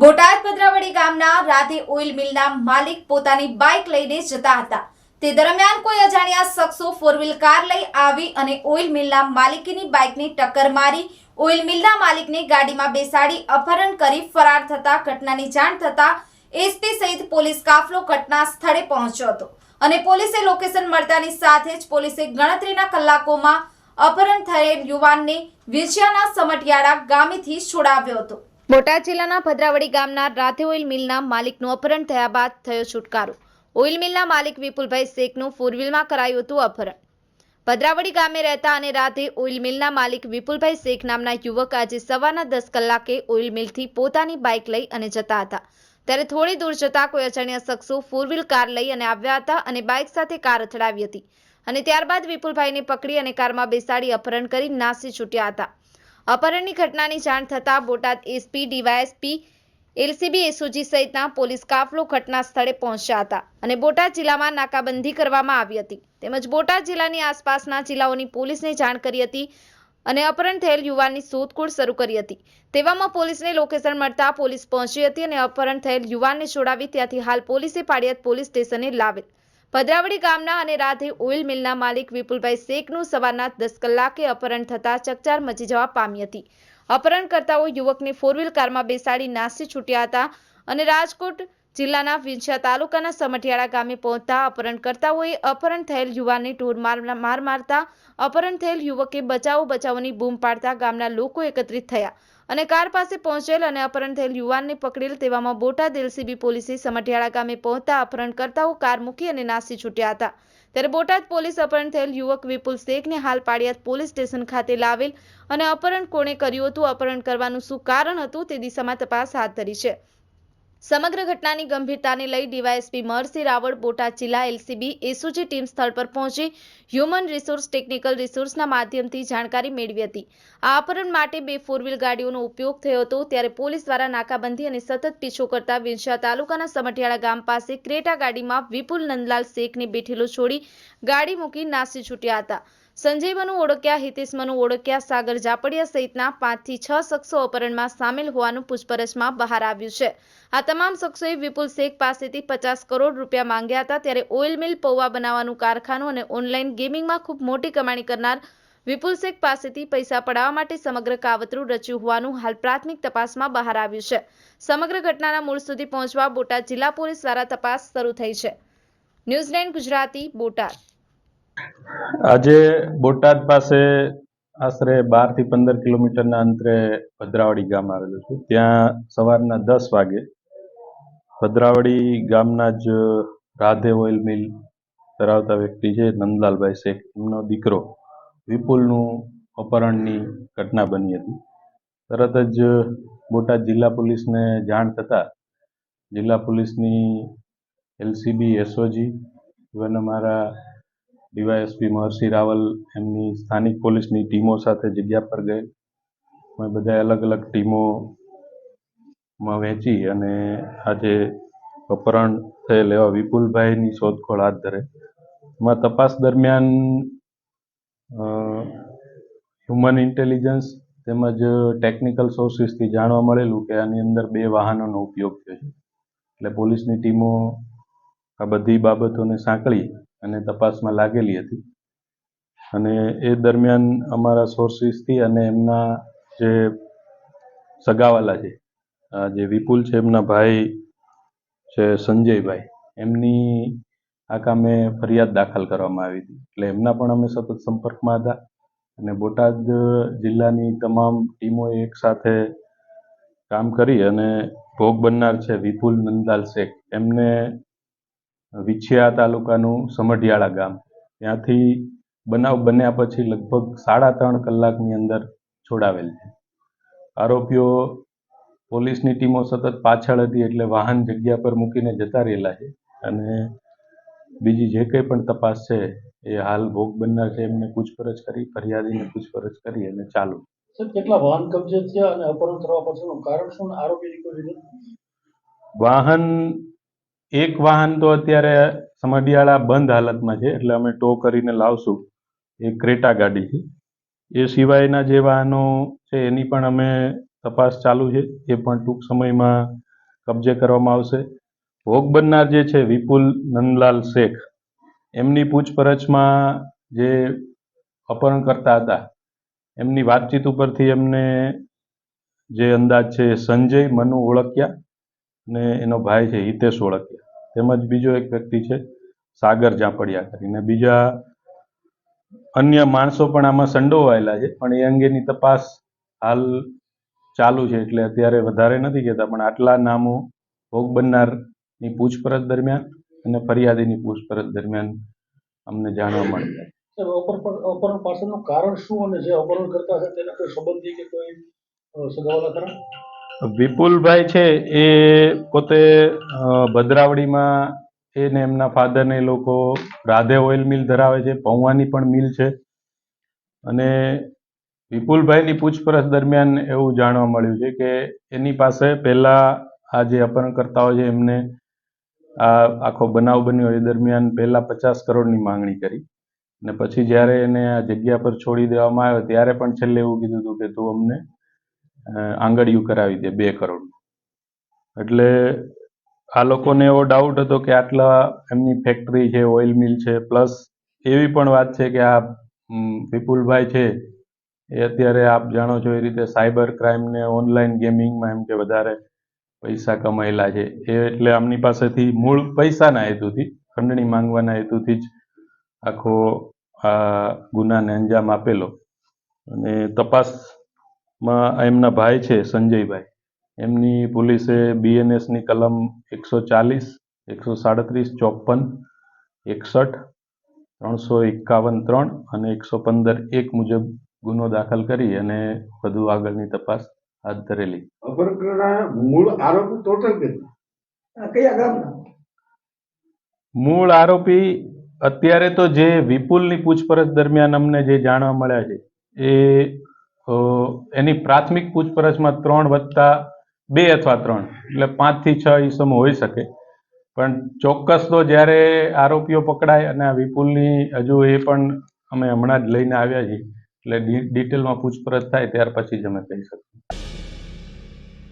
બોટાદ પદ્રાવડી ગામના રાધે ઓઇલ મિલના માલિક પોતાની બાઇક લઈને જતા હતા. તે દરમિયાન કોઈ અજાણ્યા શખ્સો ફોર વ્હીલ કાર લઈ આવી અને ઓઇલ મિલના માલિકની બાઇકની ટક્કર મારી ઓઇલ મિલના માલિકને ગાડીમાં બેસાડી અપહરણ કરી ફરાર થતા ઘટનાની જાણ થતા એસપી સહિત પોલીસ કાફલો ઘટના સ્થળે પહોંચ્યો હતો અને પોલીસે લોકેશન મળતાની સાથે જ પોલીસે ગણતરીના કલાકોમાં અપહરણ થયેલ યુવાનને વિંછિયાના સમટિયાળા ગામેથી છોડાવ્યો હતો. બોટાદ જિલ્લાના ભદ્રાવડી ગામના રાધે ઓઇલ મિલના માલિકનું અપહરણ થયા બાદ થયો છુટકારો. ઓઇલ મિલના માલિક વિપુલભાઈ શેખનું ફોરવ્હીલમાં કરાયું હતું અપહરણ. ભદ્રાવડી ગામે રહેતા અને રાધે ઓઇલ મિલના માલિક વિપુલભાઈ શેખ નામના યુવક આજે સવારના દસ કલાકે ઓઇલ મિલથી પોતાની બાઇક લઈ અને જતા હતા. ત્યારે થોડી દૂર જતા કોઈ અજાણ્યા શખ્સો ફોર વ્હીલ કાર લઈ અને આવ્યા હતા અને બાઇક સાથે કાર અથડાવી હતી. અને ત્યારબાદ વિપુલભાઈને પકડી અને કારમાં બેસાડી અપહરણ કરી નાસી છૂટ્યા હતા. અપહરણની ઘટનાની જાણ થતાં Botad SP, DYSP, LCB, SOG સહિતના પોલીસ કાફલો ઘટના સ્થળે પહોંચ્યા હતા અને બોટાદ જિલ્લામાં નાકાબંધી કરવામાં આવી હતી. તેમજ બોટાદ જિલ્લાની આસપાસના જિલ્લાઓની પોલીસને જાણ કરી હતી અને અપહરણ થયેલ યુવાનની શોધખોળ શરૂ કરી હતી. તેવામાં પોલીસને લોકેશન મળતા પોલીસ પહોંચી હતી અને અપહરણ થયેલ યુવાનને છોડાવી ત્યાંથી હાલ પોલીસે પાડિયાદ પોલીસ સ્ટેશને લાવેલ ભદ્રાવડી ગામના અને રાધે ઓઇલ મિલના માલિક વિપુલભાઈ શેખનું સવારના દસ કલાકે અપહરણ થતા ચકચાર મચી જવા પામી હતી. અપહરણકર્તાઓ યુવકને ફોર વ્હીલ કારમાં બેસાડી નાસી છૂટ્યા હતા અને રાજકોટ જિલ્લાના વિંછિયા તાલુકાના સમઢિયાળા ગામે પહોંચતા અપહરણકર્તાઓએ અપહરણ થયેલ યુવાનને ઢોર માર મારતા અપહરણ થયેલ યુવકે બચાવો, બચાવોની બૂમ પાડતા ગામના લોકો એકત્રિત થયા. અને કાર પાસે પહોંચેલ અને અપહરણ થયેલ યુવાનને પકડેલ તેવામાં બોટાદ એલસીબી પોલીસે સમઢિયાળા ગામે પહોંચતા અપહરણકર્તાઓ કાર મૂકી અને નાસી છૂટ્યા હતા. ત્યારે બોટાદ પોલીસ અપહરણ થયેલ યુવક વિપુલ શેખને હાલ પાડિયાદ પોલીસ સ્ટેશન ખાતે લાવેલ અને અપહરણ કોણે કર્યું હતું, અપહરણ કરવાનું શું કારણ હતું તે દિશામાં તપાસ હાથ ધરી છે. સમગ્ર ઘટનાની ગંભીરતાને લઈ ડીવાયએસપી મહર્ષિ રાવળ, બોટાદ જિલ્લા એલસીબી, એસઓજી ટીમ સ્થળ પર પહોંચી હ્યુમન રિસોર્સ ટેકનિકલ રિસોર્સના માધ્યમથી જાણકારી મેળવી હતી. આ અપહરણ માટે બે ફોર વ્હીલ ગાડીઓનો ઉપયોગ થયો હતો, ત્યારે પોલીસ દ્વારા નાકાબંધી અને સતત પીછો કરતા વિંછા તાલુકાના સમઢિયાળા ગામ પાસે ક્રેટા ગાડીમાં વિપુલ નંદલાલ શેખને બેઠેલો છોડી ગાડી મૂકી નાસી છૂટ્યા હતા. સંજય મનુ ઓળખ્યા હિતેશ ઓળખ્યા, સાગર જાપડિયા સહિતના પાંચથી છ શખ્સો અપહરણમાં સામેલ હોવાનું પૂછપરછમાં બહાર આવ્યું છે. આ તમામ શખ્સોએ વિપુલ શેખ પાસેથી પચાસ કરોડ રૂપિયા માંગ્યા હતા ત્યારે ઓઇલ મિલ પૌવા બનાવવાનું કારખાનું અને ઓનલાઈન ગેમિંગમાં ખૂબ મોટી કમાણી કરનાર વિપુલ શેખ પાસેથી પૈસા પડાવવા માટે સમગ્ર કાવતરું રચ્યું હોવાનું હાલ પ્રાથમિક તપાસમાં બહાર આવ્યું છે. સમગ્ર ઘટનાના મૂળ સુધી પહોંચવા બોટાદ જિલ્લા પોલીસ દ્વારા તપાસ શરૂ થઈ છે. New Zealand Gujarati, Botad. આજે બોટાદ પાસે આશરે બારથી પંદર કિલોમીટરના અંતરે ભદ્રાવડી ગામ આવેલું છે. ત્યાં સવારના દસ વાગે ભદ્રાવડી ગામના જ રાધે ઓઇલ મિલ ધરાવતા વ્યક્તિ છે, નંદલાલભાઈ શેખ. એમનો દીકરો વિપુલનું અપહરણની ઘટના બની હતી. તરત જ બોટાદ જિલ્લા પોલીસને જાણ થતાં જિલ્લા પોલીસની એલસીબી, એસઓજી, ઇવન અમારા ડીવાયએસપી મહર્ષિ રાવલ એમની સ્થાનિક પોલીસની ટીમો સાથે જગ્યા પર ગઈ. અમે બધા અલગ અલગ ટીમોમાં વહેંચી અને આજે અપહરણ થયેલ એવા વિપુલભાઈની શોધખોળ હાથ ધરે. એમાં તપાસ દરમિયાન હ્યુમન ઇન્ટેલિજન્સ તેમજ ટેકનિકલ સોર્સિસથી જાણવા મળેલું કે આની અંદર બે વાહનોનો ઉપયોગ થયો છે. એટલે પોલીસની ટીમો આ બધી બાબતોને સાંકળી અને તપાસમાં લાગેલી હતી. અને એ દરમિયાન અમારા સોર્સિસથી અને એમના જે સગાવાલા છે જે વિપુલ છે, એમના ભાઈ છે, સંજયભાઈ, એમની આ કામે ફરિયાદ દાખલ કરવામાં આવી હતી. એટલે એમના પણ અમે સતત સંપર્કમાં હતા અને બોટાદ જિલ્લાની તમામ ટીમોએ એક સાથે કામ કરી અને ભોગ બનનાર છે વિપુલ નંદલાલ શેખ. એમને વિછિયા તાલુકાનું સમઢિયાળા ગામ. ત્યાંથી બનાવ બન્યા પછી લગભગ સાડા ત્રણ કલાકની અંદર છોડાવેલ છે. આરોપીઓ પોલીસની ટીમો સતત પાછળ હતી એટલે વાહન જગ્યા પર મૂકીને જતા રહેલા છે અને બીજી જે કંઈ પણ તપાસ છે એ હાલ ભોગ બનનાર છે એમને પૂછપરછ કરી ફરિયાદીને પૂછપરછ કરી અને ચાલુ. કેટલા વાહન કબજે થયા અને અપહરણ કરવા પાછળનું કારણ શું? આરોપી વાહન એક વાહન તો અત્યારે સમઢિયાળા બંધ હાલતમાં છે, એટલે અમે ટો કરીને લાવશું. એ ક્રેટા ગાડી છે. એ સિવાયના જે વાહનો છે, એની પણ અમે તપાસ ચાલુ છે. એ પણ ટૂંક સમયમાં કબજે કરવામાં આવશે. ભોગ બનનાર જે છે, વિપુલ નંદલાલ શેખ, એમની પૂછપરછમાં જે અપહરણકર્તા હતા, એમની વાતચીત ઉપરથી એમને જે અંદાજ છે, સંજય, મનુ ઓળખ્યા. ને એનો ભાઈ છે હિતેશ ઓળખિયા. તેમજ બીજો એક વ્યક્તિ છે સાગર જાપડિયા કરીને. બીજા અન્ય માણસો પણ આમાં સંડોવાયેલા છે, પણ એ અંગેની તપાસ હાલ ચાલુ છે એટલે અત્યારે વધારે નથી કહેતા, પણ આટલા નામો ભોગ બનનારની પૂછપરછ દરમિયાન અને ફરિયાદીની પૂછપરછ દરમિયાન અમને જાણવા મળે. અપહરણ પાછળનું કારણ શું અને જે અપહરણ કરતા છે તેના કોઈ સંબંધી કે કોઈ સગાવાલા ખરા? વિપુલભાઈ છે એ પોતે ભદ્રાવડીમાં એ ને એમના ફાધરને એ લોકો રાધે ઓઇલ મિલ ધરાવે છે પૌવાની પણ મિલ છે. અને વિપુલભાઈની પૂછપરછ દરમિયાન એવું જાણવા મળ્યું છે કે એની પાસે પહેલા આ જે અપહરણકર્તાઓ છે એમને આ આખો બનાવ બન્યો એ દરમિયાન પહેલા પચાસ કરોડની માંગણી કરી. અને પછી જ્યારે એને આ જગ્યા પર છોડી દેવામાં આવ્યો, ત્યારે પણ છેલ્લે એવું કીધું હતું કે તું અમને આંગળીયું કરાવી દે બે કરોડ એટલે આ લોકોને એવો ડાઉટ હતો કે આટલા એમની ફેક્ટરી છે ઓઇલ મિલ છે પ્લસ એવી પણ વાત છે કે આ વિપુલભાઈ છે, એ અત્યારે આપ જાણો છો એ રીતે સાયબર ક્રાઇમ ને ઓનલાઈન ગેમિંગમાં એમ કે વધારે પૈસા કમાયેલા છે. એ એટલે આમની પાસેથી મૂળ પૈસાના હેતુથી, ખંડણી માંગવાના હેતુથી જ આખો આ ગુનાને અંજામ આપેલો. અને તપાસમાં એમના ભાઈ છે સંજયભાઈ. એમની પોલીસે બીએનએસની કલમ એકસો ચાલીસ એકસો સાડત્રીસ ચોપન એકસઠ ત્રણસો એકાવન ત્રણ અને એકસો પંદર એક મુજબ ગુનો દાખલ કરી અને વધુ આગળની તપાસ હાથ ધરેલી. મૂળ આરોપી ટોટલ કયા ગામના? મૂળ આરોપી અત્યારે તો જે વિપુલની પૂછપરછ દરમિયાન અમને જે જાણવા મળ્યા છે એ અ, એની પ્રાથમિક પૂછપરછમાં ત્રણ વત્તા બે અથવા ત્રણ એટલે પાંચથી છ ઈસમો હોઈ શકે. પણ ચોક્કસ તો જ્યારે આરોપીઓ પકડાય અને આ વિપુલની હજુ એ પણ અમે હમણાં જ લઈને આવ્યા છીએ એટલે ડિટેલમાં પૂછપરછ થાય ત્યાર પછી જ અમે કહી શકીએ.